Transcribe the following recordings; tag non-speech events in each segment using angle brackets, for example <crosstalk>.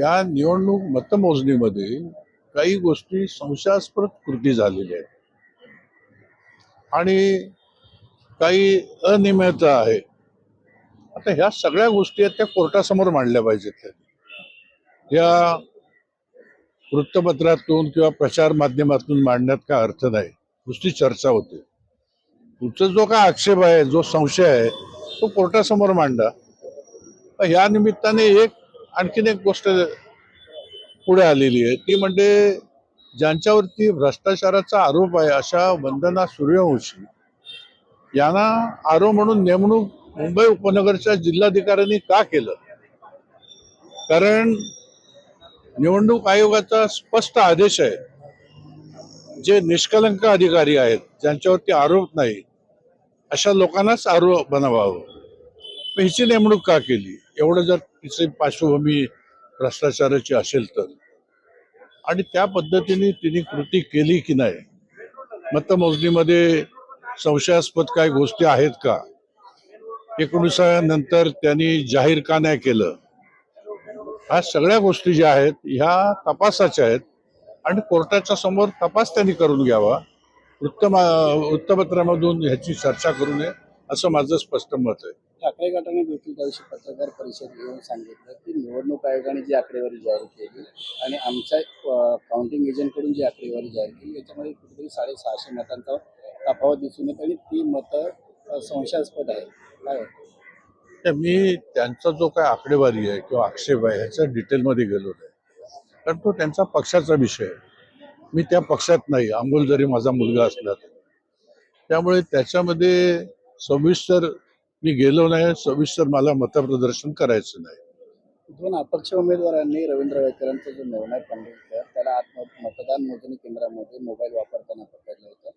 या निवडणूक मतमोजणीमध्ये काही गोष्टी संशयास्पद कृती झालेल्या आहेत. आणि काही अनियमितता आहे. आता ह्या सगळ्या गोष्टी आहेत त्या कोर्टासमोर मांडल्या पाहिजेत. या वृत्तपत्रातून किंवा प्रचार माध्यमातून मांडण्यात काय अर्थ नाही. नुसती चर्चा होते. तुमचा जो काय आक्षेप आहे जो संशय आहे तो कोर्टासमोर मांडा. ह्या निमित्ताने एक आणखीन एक गोष्ट पुढे आलेली आहे. ती म्हणजे ज्यांच्यावरती भ्रष्टाचाराचा आरोप आहे अशा वंदना सूर्यवंशी यांना आरोप म्हणून नेमणूक मुंबई उपनगरच्या जिल्हाधिकाऱ्यांनी का केलं? कारण निवडणूक आयोगाचा स्पष्ट आदेश आहे जे निष्कलंक अधिकारी आहेत ज्यांच्यावरती आरोप नाही अशा लोकांनाच आरोप बनवावं. हिची नेमणूक का केली? एवढं जर तिची पार्श्वभूमी भ्रष्टाचाराची असेल तर. आणि त्या पद्धतीने तिने कृती केली की नाही? मतमोजणीमध्ये संशयास्पद काही गोष्टी आहेत का? एकोणीसाव्या त्यांनी जाहीर का नाही केलं? ह्या सगळ्या गोष्टी ज्या आहेत ह्या तपासाच्या आहेत आणि कोर्टाच्या समोर तपास त्यांनी करून घ्यावा. वृत्त वृत्तपत्रामधून ह्याची चर्चा करू नये असं माझं स्पष्ट मत आहे. ठाकरे गटाने देखील त्या दिवशी पत्रकार परिषद घेऊन सांगितलं की निवडणूक आयोगाने जी आकडेवारी जाहीर केली आणि आमच्या काउंटिंग एजंटकडून जी आकडेवारी जाहीर केली याच्यामध्ये कुठेतरी साडेसहाशे मतांचा तफावत दिसून येत आणि ती मतं संशयास्पद आहे काय वाटतं? तर मी त्यांचा जो काय आकडेवारी आहे किंवा आक्षेप आहे ह्याच्या डिटेलमध्ये गेलो नाही कारण तो त्यांचा पक्षाचा विषय आहे मी त्या पक्षात नाही अमोल जरी माझा मुलगा असला तरी. त्यामुळे त्याच्यामध्ये सविस्तर मी गेलो नाही सविस्तर मला मतप्रदर्शन करायचं नाही. दोन अपक्ष उमेदवारांनी रवींद्र वायकरांचा जो निर्णय पंढरपूर त्याला आत्म मतदान मोजणी केंद्रामध्ये मोबाईल वापरताना पकडलं होतं.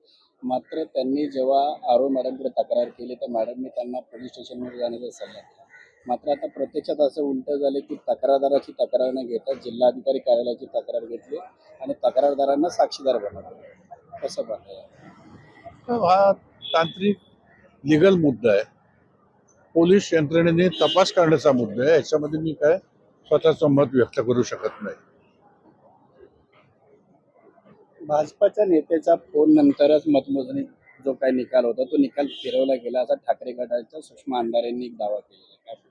मात्र त्यांनी जेव्हा आरो मॅडमकडे तक्रार केली तर मॅडमने त्यांना पोलीस स्टेशनमध्ये जाण्याचा सल्ला दिला. मात्र आता प्रत्यक्षात असं उलटं झालं की तक्रारदाराची तक्रार न घेता जिल्हाधिकारी कार्यालयाची तक्रार घेतली आणि तक्रारदारांना साक्षीदार बनवलं. कसं तर हा तांत्रिक लिगल मुद्दा आहे. पोलीस यंत्रणेने तपास करण्याचा मुद्दा आहे. याच्यामध्ये मी काय स्वतःचं मत व्यक्त करू शकत नाही. भाजपाच्या नेत्याचा फोन नंतरच मतमोजणी जो काही निकाल होता तो निकाल फिरवला गेला. असा ठाकरे गटाच्या सुषमा अंधारेंनी एक दावा केलेला आहे.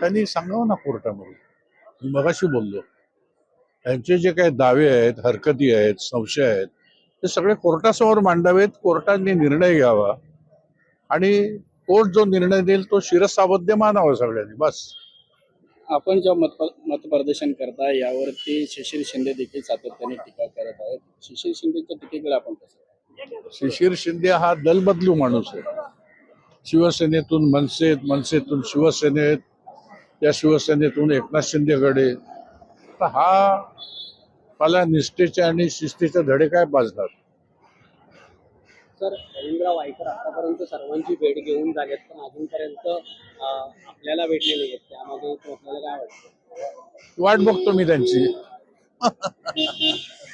त्यांनी सांगावं ना कोर्टामध्ये. मी मगाशी बोललो. त्यांचे जे काही दावे आहेत हरकती आहेत संशय आहेत ते सगळे कोर्टासमोर मांडावेत. कोर्टाने निर्णय घ्यावा. आणि कोर्ट जो निर्णय देईल तो शिरसाबद्ध मानावा सगळ्यांनी बस. आपण जेव्हा मत मतप्रदर्शन करता यावरती शिशिर शिंदे देखील सातत्याने टीका करत आहेत. शिशिर शिंदेच्या टीकेकडे आपण कसं शिशिर शिंदे हा दलबदलू माणूस आहे. शिवसेनेतून मनसेत मनसेतून शिवसेनेत त्या शिवसेनेतून एकनाथ शिंदेकडे. तर हा मला निष्ठेचे आणि शिस्तीचे धडे काय पाजणार सर रवींद्र वायकर आतापर्यंत सर्वांची भेट घेऊन झालेत पण अजूनपर्यंत आपल्याला भेटले नाही आहेत त्यामध्ये आपल्याला काय वाटतं? वाट बघतो मी त्यांची. <laughs>